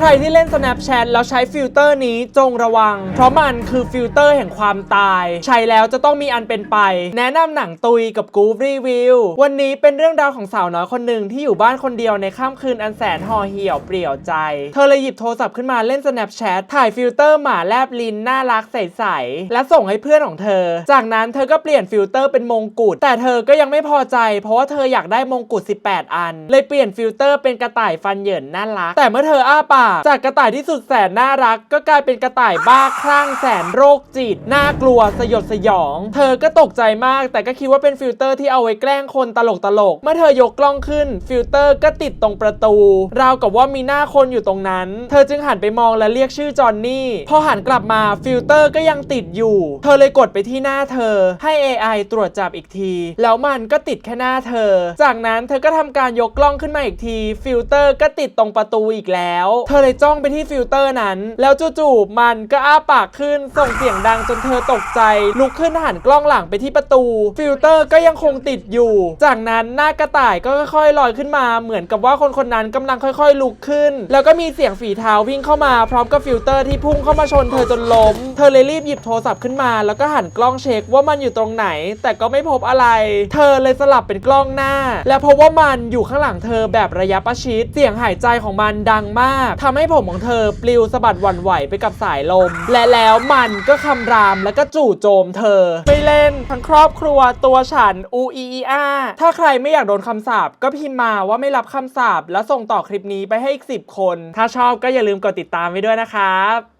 ใครที่เล่น Snapchat แล้วใช้ฟิลเตอร์นี้จงระวัง เพราะมันคือฟิลเตอร์แห่งความตาย ใช้แล้วจะต้องมีอันเป็นไป แนะนำหนังตุยกับกูฟรีวิว วันนี้เป็นเรื่องราวของสาวน้อยคนหนึ่งที่อยู่บ้านคนเดียวในค่ำคืนอันแสนห่อเหี่ยวเปลี่ยวใจ เธอเลยหยิบโทรศัพท์ขึ้นมาเล่น Snapchat ถ่ายฟิลเตอร์หมาแลบลิ้นน่ารักใสๆและส่งให้เพื่อนของเธอ จากนั้นเธอก็เปลี่ยนฟิลเตอร์เป็นมงกุฎแต่เธอก็ยังไม่พอใจ เพราะว่าเธออยากได้มงกุฎ18 อัน เลยเปลี่ยนฟิลเตอร์เป็นกระต่ายฟันเหยินน่ารักแต่เมื่อเธออ้าปากจากกระต่ายที่สุดแสนน่ารัก ก็กลายเป็นกระต่ายบ้าคลั่งแสนโรคจิต น่ากลัวสยดสยอง เธอก็ตกใจมาก แต่ก็คิดว่าเป็นฟิลเตอร์ที่เอาไว้แกล้งคนตลกตลกๆเมื่อเธอยกกล้องขึ้น ฟิลเตอร์ก็ติดตรงประตู ราวกับว่ามีหน้าคนอยู่ตรงนั้น เธอจึงหันไปมองและเรียกชื่อจอนนี่ พอหันกลับมาฟิลเตอร์ก็ยังติดอยู่ เธอเลยกดไปที่หน้าเธอ ให้ AI ตรวจจับอีกที แล้วมันก็ติดแค่หน้าเธอ จากนั้นเธอก็ทำการยกกล้องขึ้นมาอีกที ฟิลเตอร์ก็ติดตรงประตูอีกแล้ว เธอเลยจ้องไปที่ฟิลเตอร์นั้น แล้วจู่ๆมันก็อ้าปากขึ้นส่งเสียงดังจนเธอตกใจ ลุกขึ้นหันกล้องหลังไปที่ประตู ฟิลเตอร์ก็ยังคงติดอยู่ จากนั้นหน้ากระต่ายก็ค่อยๆลอยขึ้นมาเหมือนกับว่าคนคนนั้นกำลังค่อยๆลุกขึ้น แล้วก็มีเสียงฝีเท้าวิ่งเข้ามาพร้อมกับฟิลเตอร์ที่พุ่งเข้ามาชนเธอจนล้ม เธอเลยรีบหยิบโทรศัพท์ขึ้นมา แล้วก็หันกล้องเช็คว่ามันอยู่ตรงไหน แต่ก็ไม่พบอะไร เธอเลยสลับเป็นกล้องหน้า และพบว่ามันอยู่ข้างหลังเธอแบบระยะประชิด เสียงหายใจของมันดังมากทำให้ผมของเธอปลิวสะบัดหวั่นไหวไปกับสายลม และแล้วมันก็คำรามแล้วก็จู่โจมเธอ ไม่เล่นทั้งครอบครัวตัวฉันอูอีอีอาถ้าใครไม่อยากโดนคำสาปก็พิมพ์มาว่าไม่รับคำสาปแล้วส่งต่อคลิปนี้ไปให้อีก 10 คน ถ้าชอบก็อย่าลืมกดติดตามไว้ด้วยนะครับ